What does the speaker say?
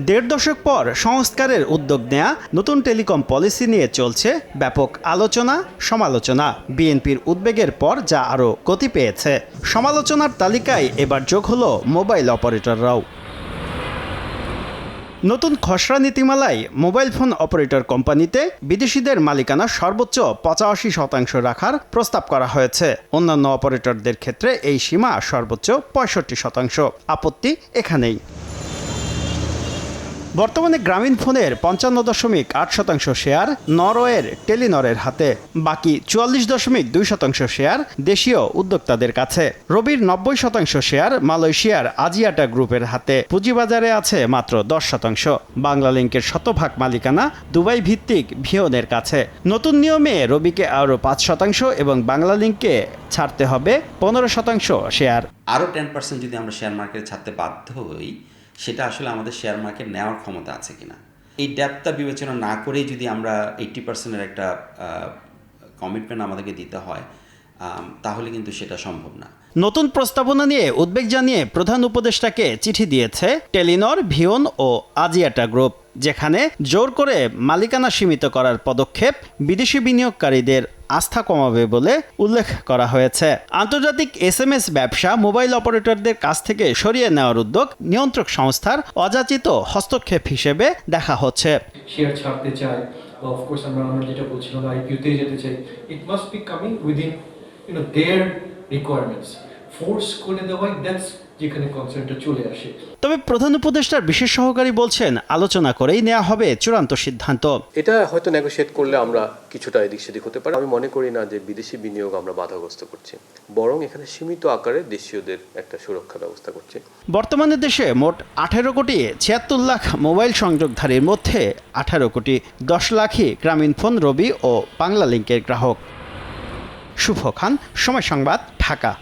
দেড় দশক পর সংস্কারের উদ্যোগ নেয়া নতুন টেলিকম পলিসি নিয়ে চলছে ব্যাপক আলোচনা, সমালোচনা। বিএনপির উদ্বেগের পর যা আরও গতি পেয়েছে। সমালোচনার তালিকায় এবার যোগ হলো মোবাইল অপারেটররাও। নতুন খসড়া নীতিমালায় মোবাইল ফোন অপারেটর কোম্পানিতে বিদেশিদের মালিকানা সর্বোচ্চ পঁচাশি শতাংশ রাখার প্রস্তাব করা হয়েছে। অন্যান্য অপারেটরদের ক্ষেত্রে এই সীমা সর্বোচ্চ পঁয়ষট্টি শতাংশ। আপত্তি এখানেই। বর্তমানে গ্রামীণ ফোনের পঞ্চান্ন দশমিক আট শতাংশ শেয়ার, নরওয়ের টেলিনরের হাতে, বাকি চুয়াল্লিশ দশমিক দুই শতাংশ শেয়ার দেশীয় উদ্যোক্তাদের কাছে। রবির নব্বই শতাংশ শেয়ার মালয়েশিয়ার আজিয়াটা গ্রুপের হাতে, পুঁজিবাজারে আছে মাত্র দশ শতাংশ। বাংলালিংকের শতভাগ মালিকানা দুবাই ভিত্তিক ভিওনের কাছে। নতুন নিয়মে রবিকে আরও পাঁচ শতাংশ এবং বাংলালিংককে ছাড়তে হবে পনেরো শতাংশ শেয়ার। আরও টেন পার্সেন্ট যদি আমরা শেয়ার মার্কেটে ছাড়তে বাধ্য হই সেটা আসলে আমাদের শেয়ার মার্কেট নেওয়ার ক্ষমতা আছে কিনা। এই ড্যাপটা বিবেচনা না করেই যদি আমরা এইটটি পার্সেন্টের একটা কমিটমেন্ট আমাদেরকে দিতে হয় তাহলে কিন্তু সেটা সম্ভব না। নতুন প্রস্তাবনা নিয়ে উদ্বেগ জানিয়ে প্রধান উপদেষ্টাকে চিঠি দিয়েছে টেলিনর, ভিওন ও আজিয়াটা গ্রুপ। যেখানে জোর করে মালিকানা সীমিত করার পদক্ষেপ বিদেশি বিনিয়োগকারীদের আস্থা কমাবে বলে উল্লেখ করা হয়েছে। আন্তর্জাতিক এস এম এস ব্যবসা মোবাইল অপারেটরদের কাছ থেকে সরিয়ে নেওয়ার উদ্যোগ নিয়ন্ত্রক সংস্থার অযাচিত হস্তক্ষেপ হিসেবে দেখা হচ্ছে। যেতে চাই it must be coming within requirements force করে দেওয়াই দ্যাটস যেখানে কনসার্নটা চলে আসে। তবে প্রধান উপদেষ্টার বিশেষ সহকারী বলছেন আলোচনা করেই নেওয়া হবে চূড়ান্ত সিদ্ধান্ত। এটা হয়তো নেগোশিয়েট করলে আমরা কিছুটা এদিক সেদিক হতে পারে। আমি মনে করি না যে বিদেশি বিনিয়োগ আমরা বাধাগ্রস্ত করছি। বরং এখানে সীমিত আকারে দেশীয়দের একটা সুরক্ষা ব্যবস্থা করছে। বর্তমানে দেশে মোট আঠেরো কোটি ছিয়াত্তর লাখ মোবাইল সংযোগধারীর মধ্যে আঠারো কোটি দশ লাখই গ্রামীণ ফোন রবি ও বাংলা লিঙ্কের গ্রাহক। শুভ খান সময় সংবাদ ঢাকা।